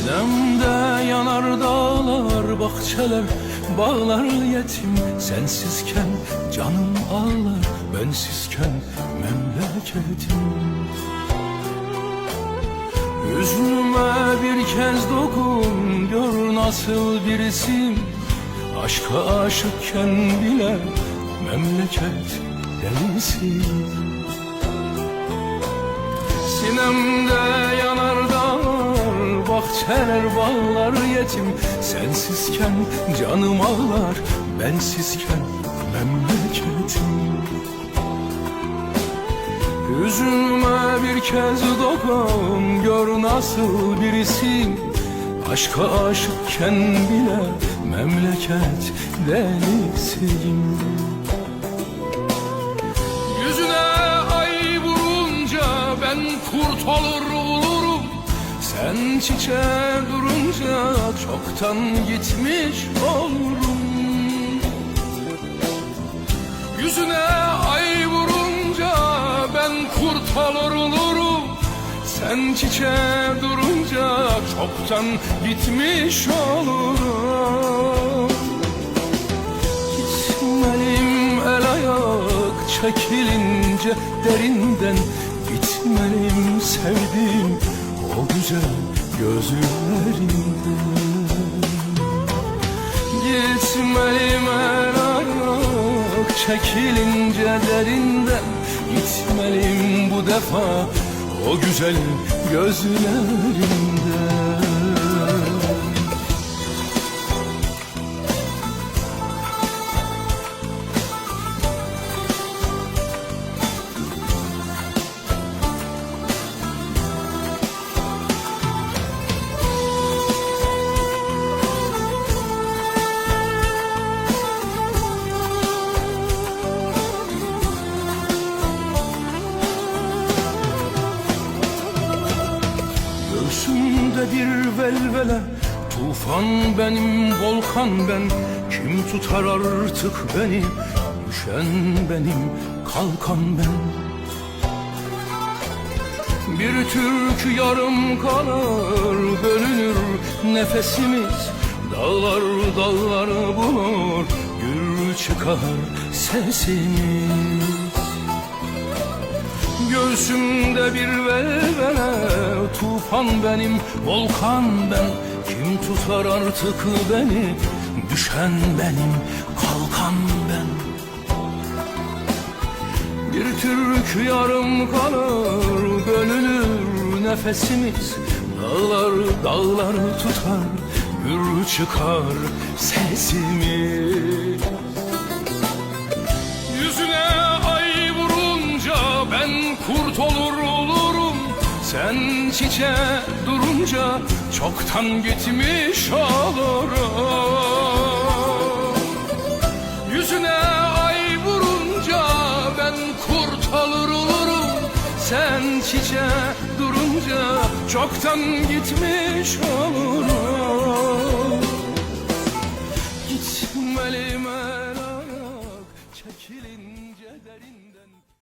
Sinemde yanar dağlar, bahçeler, bağlar yetim. Sensizken canım ağlar, bensizken memleketim. Yüzüme bir kez dokun, gör nasıl birisim Aşka aşıkken bile memleket delisiyim Sinemde yanar bahçeler, bağlar yetim Sensizken canım ağlar, bensizken memleketim. Yüzüme bir kez dokun, gör nasıl birisin. Aşka aşıkken bile memleket delisiyim Yüzüne ay vurunca ben kurt olur Sen çiçeğe durunca çoktan gitmiş olurum Yüzüne ay vurunca ben kurt olur olurum. Sen çiçeğe durunca çoktan gitmiş olurum Gitmeliyim el ayak çekilince derinden. Gitmeliyim sevdiğim o güzel gözlerinden Gitmeliyim el ayak çekilince derinden Gitmeliyim bu defa. O güzel gözlerinden Göğsümde bir velvele Tufan benim, volkan ben. Kim tutar artık beni Düşen benim, kalkan ben. Bir türkü yarım kalır Bölünür nefesimiz. Dağlar dağlar bulur Gür çıkar sesimiz Göğsümde bir velvele Tufan benim, volkan ben. Kim tutar artık beni Düşen benim, kalkan ben. Bir türkü yarım kalır Bölünür nefesimiz. Dağlar dağlar tutar Gür çıkar sesimiz Sen çiçeğe durunca çoktan gitmiş olurum. Yüzüne ay vurunca ben kurt olur olurum Sen çiçeğe durunca çoktan gitmiş olurum